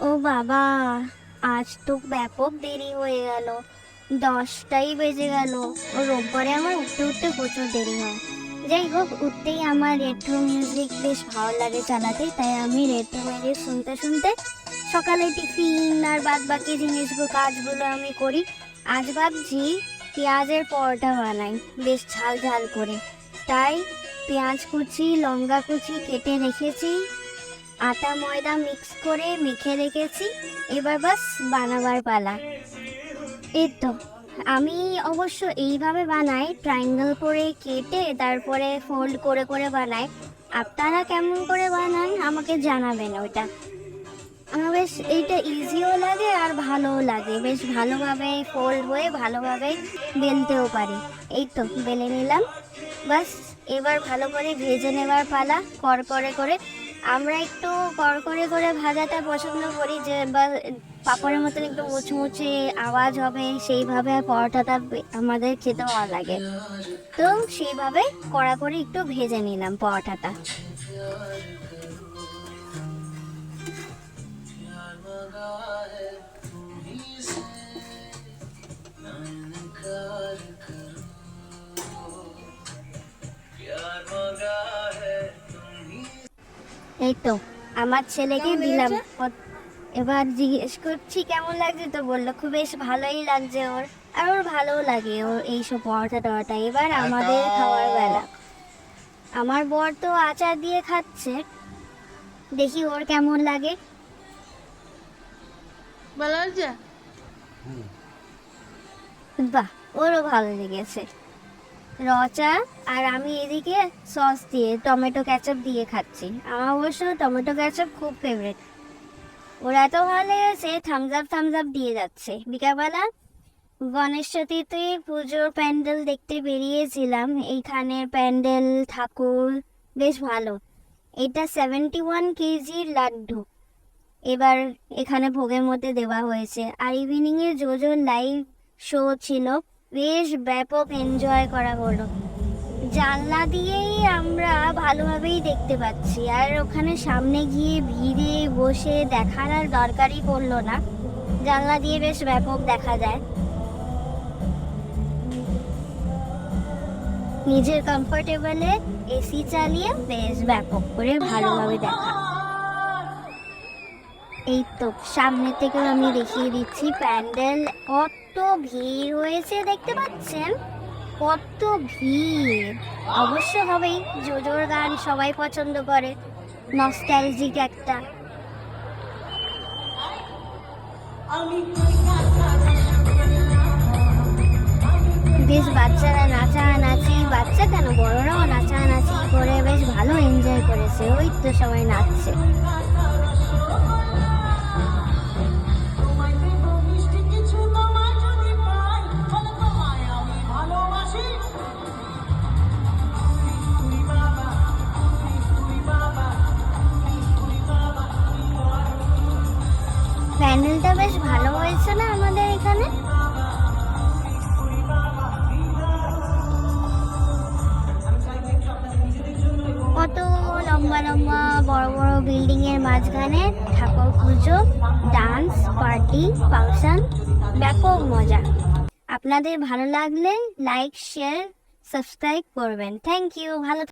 ও বাবা, আজ তো ব্যাপক দেরি হয়ে গেল। দশটাই বেজে গেল। ও রোববারে আমার উঠতে উঠতে প্রচুর দেরি হয়। যাই হোক, উঠতেই আমার রেট্রো মিউজিক বেশ ভালো লাগে চালাতে তাই আমি রেট্রো মিউজিক শুনতে শুনতে সকালে টিফিন আর বাদ বাকি জিনিসগুলো কাজগুলো আমি করি। আজ ভাবছি পেঁয়াজের পরোটা বানাই, বেশ ঝাল ঝাল করে। তাই পেঁয়াজ কুচি, লঙ্কা কুচি কেটে রেখেছি। আটা ময়দা মিক্স করে মেখে রেখেছি। এবার বাস বানাবার পালা। এই তো, আমি অবশ্য এইভাবে বানাই ট্রায়াঙ্গেল করে কেটে তারপরে ফোল্ড করে করে বানাই। আপনারা কেমন করে বানান আমাকে জানাবেন ওইটা। আমার বেশ এইটা ইজিও লাগে আর ভালোও লাগে। বেশ ভালোভাবে ফোল্ড হয়ে ভালোভাবে বেলতেও পারি। এই তো, বেলে নিলাম। বাস এবার ভালো করে ভেজে নেবার পালা। কর করে করে আমরা একটু কর করে ভাজাটা পছন্দ করি যে বা পাপড়ের মতন একটু মুচমুচে আওয়াজ হবে, সেইভাবে পরোটাটা আমাদের খেতে ভালো লাগে। তো সেইভাবে কড়া করে একটু ভেজে নিলাম পরোটাটা। এই তো আমার ছেলেকে দিলাম। ও- এবার জিজ্ঞেস করছি কেমন লাগছে তো বলল খুব বেশ ভালোই লাগছে ওর আর ওর ভালোও লাগে ওর এইসব পরোটা টরোটা। এবার আমাদের খাওয়ার বেলা। আমার বর তো আচার দিয়ে খাচ্ছে। দেখি ওর কেমন লাগে। ভালো লাগছে? বাহ ওরও ভালো লেগেছে। রচা আর আমি এদিকে সস দিয়ে, টমেটো ক্যাচাপ দিয়ে খাচ্ছি। আমার অবশ্য টমেটো ক্যাচাপ খুব ফেভারিট ওরা তো ভালো লেগেছে থামস আপ থামস আপ দিয়ে যাচ্ছে। বিকালবেলা গণেশ চতুর্থী পুজোর প্যান্ডেল দেখতে বেরিয়েছিলাম। এইখানের প্যান্ডেল, ঠাকুর, বেশ ভালো। এটা সেভেন্টি ওয়ান কেজির লাড্ডু। এবার এখানে ভোগের মধ্যে দেওয়া হয়েছে। আর ইভিনিংয়ে জোজো লাইভ শো ছিল। বেশ ব্যাপক এনজয় করা হলো। জানলা দিয়েই আমরা ভালোভাবেই দেখতে পাচ্ছি, আর ওখানে সামনে গিয়ে ভিড়ে বসে দেখার আর দরকারই পড়ল না। জানলা দিয়ে বেশ ব্যাপক দেখা যায়। নিজের কমফোর্টেবলে এসি চালিয়ে বেশ ব্যাপক করে ভালোভাবে দেখা। এই তো, সামনে থেকে আমি দেখিয়ে দিচ্ছি প্যান্ডেল। কত ভিড় হয়েছে দেখতে পাচ্ছেন? কত ভিড়। অবশ্য হবেই, জোজোর গান সবাই পছন্দ করে নস্টালজিক একটা। বেশ বাচ্চারা নাচানাচি বাচ্চা কেন? বড়রাও নাচানাচি করে বেশ ভালো এনজয় করেছে, ওই তো সবাই নাচছে। প্যান্ডেলটা বেশ ভালো হয়েছে লম্বা লম্বা বড় বড় বিল্ডিং এর মাঝখানে ঠাকুর পুজো ডান্স পার্টি ফাংশন ব্যাপক মজা। আপনাদের ভালো লাগলে লাইক শেয়ার সাবস্ক্রাইব করবেন। থ্যাংক ইউ ভালো